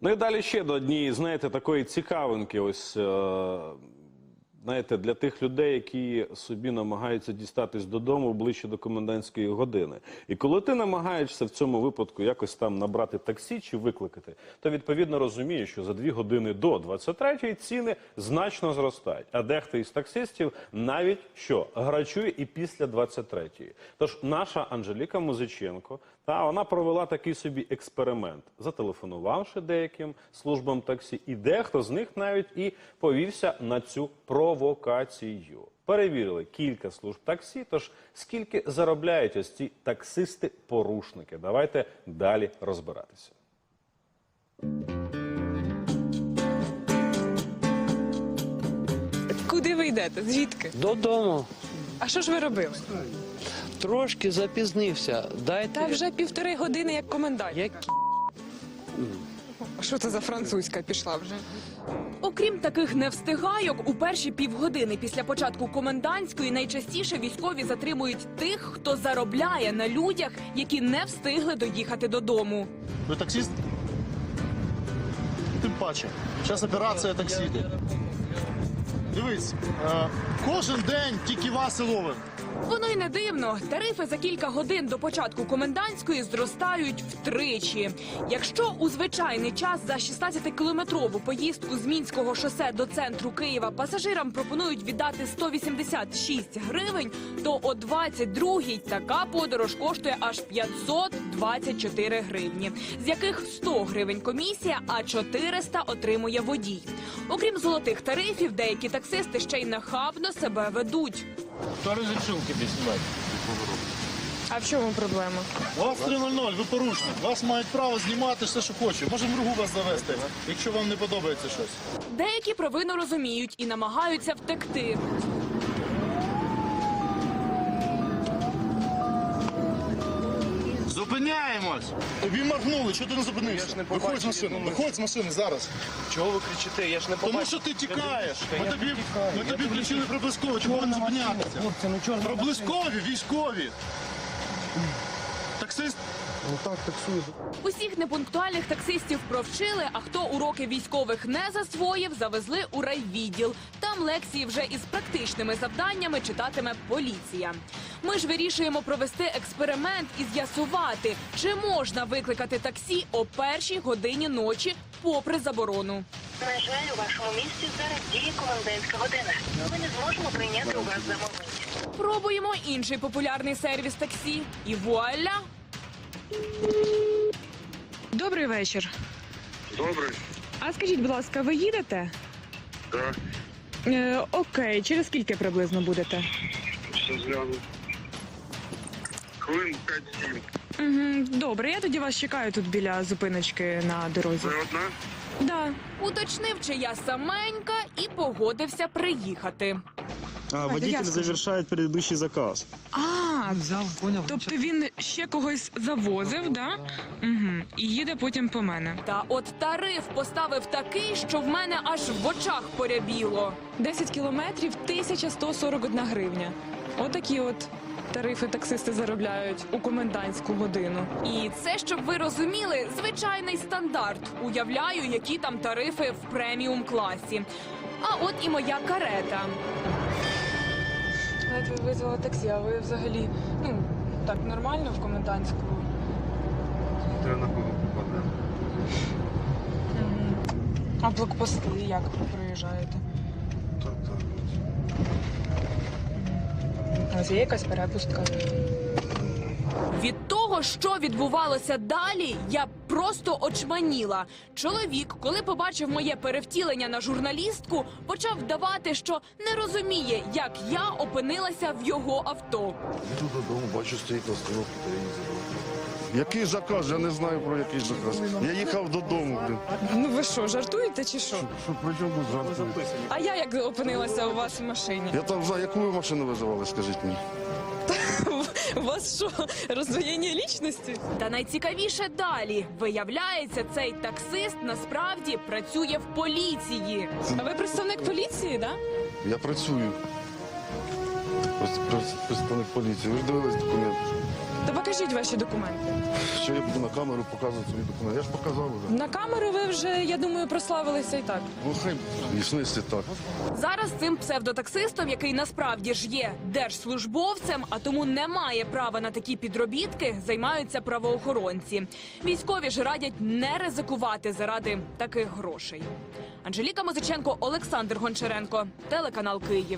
Ну і далі ще до однієї, знаєте, такої цікавинки. Ось е, знаєте, для тих людей, які собі намагаються дістатись додому ближче до комендантської години. І коли ти намагаєшся в цьому випадку якось там набрати таксі чи викликати, то відповідно розумієш, що за дві години до 23-ї ціни значно зростають. А дехто із таксистів навіть що грачує і після 23-ї. Тож наша Анжеліка Музиченко, та вона провела такий собі експеримент, зателефонувавши деяким службам таксі, і дехто з них навіть і повівся на цю провокацію. Перевірили кілька служб таксі. Тож скільки заробляють ось ці таксисти-порушники? Давайте далі розбиратися. Куди ви йдете? Звідки? Додому. А що ж ви робили? Трошки запізнився. Дайте. Та вже півтори години як комендант. Як Що це за французька пішла вже? Окрім таких невстигайок, у перші півгодини після початку комендантської найчастіше військові затримують тих, хто заробляє на людях, які не встигли доїхати додому. Ви таксист? Тим паче. Зараз операція таксі йде. Дивись, е, кожен день тільки вас і ловимо. Воно й не дивно. Тарифи за кілька годин до початку комендантської зростають втричі. Якщо у звичайний час за 16-кілометрову поїздку з мінського шосе до центру Києва пасажирам пропонують віддати 186 гривень, то о 22-й така подорож коштує аж 524 гривні, з яких 100 гривень комісія, а 400 отримує водій. Окрім золотих тарифів, деякі таксисти ще й нахабно себе ведуть. Кто розрішив тебе знімати? А в чому проблема? У вас 3.00, ви порушник. Вас мають право знімати все, що хоче. Можемо другу вас завести, якщо вам не подобається щось. Деякі провину розуміють і намагаються втекти. Зупиняємось! Тобі моргнули, чого ти не зупинився? Виходь з машини, виходь з машини зараз. Чого ви кричите? Я ж не Тому що ти тікаєш. Ми тобі, ми тобі включили проблискові, чого не зупинятися? Хлопці, ну? Проблискові, військові. Таксист так Усіх непунктуальних таксистів провчили, а хто уроки військових не засвоїв, завезли у райвідділ. Там лекції вже із практичними завданнями читатиме поліція. Ми ж вирішуємо провести експеримент і з'ясувати, чи можна викликати таксі о першій годині ночі, попри заборону. На жаль, у вашому місті зараз діє комендантська година. Ми не зможемо прийняти у вас замовлення. Пробуємо інший популярний сервіс таксі. І вуаля! Добрий вечір. Добре, А скажіть, будь ласка, ви їдете? так, Е, окей, через скільки приблизно будете? все згляну. Хвилин 5-7. Угу, добре, я тоді вас чекаю тут біля зупиночки на дорозі. Ви одна? Да. Уточнив, чи я саменька, і погодився приїхати. А, водитель завершает предыдущий заказ. А, тобто він ще когось завозив, да? Угу. І їде потім по мене. Та от тариф поставив такий, що в мене аж в очах порябіло. 10 кілометрів 1141 гривня. Отакі от тарифи таксисти заробляють у комендантську годину. І це, щоб ви розуміли, звичайний стандарт. Уявляю, які там тарифи в преміум класі. А от і моя карета. Визвала таксі, а ви взагалі, ну, так нормально в комендантську. Смотря на кого попаде? А блокпости як ви проїжджаєте? Так, так. Ось є якась перепустка. Від того, що відбувалося далі, я просто очманіла. Чоловік, коли побачив моє перевтілення на журналістку, почав вдавати, що не розуміє, як я опинилася в його авто. Йду додому, бачу, стоїть на остановці. Який заказ? Я не знаю про який заказ. Я їхав додому, блін. Ну ви що, жартуєте чи що? Що при чому жартуєте? А я як опинилася у вас в машині? Я там знаю, яку ви машину визивали, скажіть мені. У вас що, роздвоєння лічності? Та найцікавіше далі виявляється, цей таксист насправді працює в поліції. А ви представник поліції, да? Я працюю. Представник поліції. Ви ж дивились документи. То покажіть ваші документи. Що я буду на камеру показувати свої документи? Я ж показав вже. На камеру ви вже, я думаю, прославилися і так. Ну хай в так. Зараз цим псевдотаксистом, який насправді ж є держслужбовцем, а тому не має права на такі підробітки, займаються правоохоронці. Військові ж радять не ризикувати заради таких грошей. Анжеліка Музиченко, Олександр Гончаренко, телеканал Київ.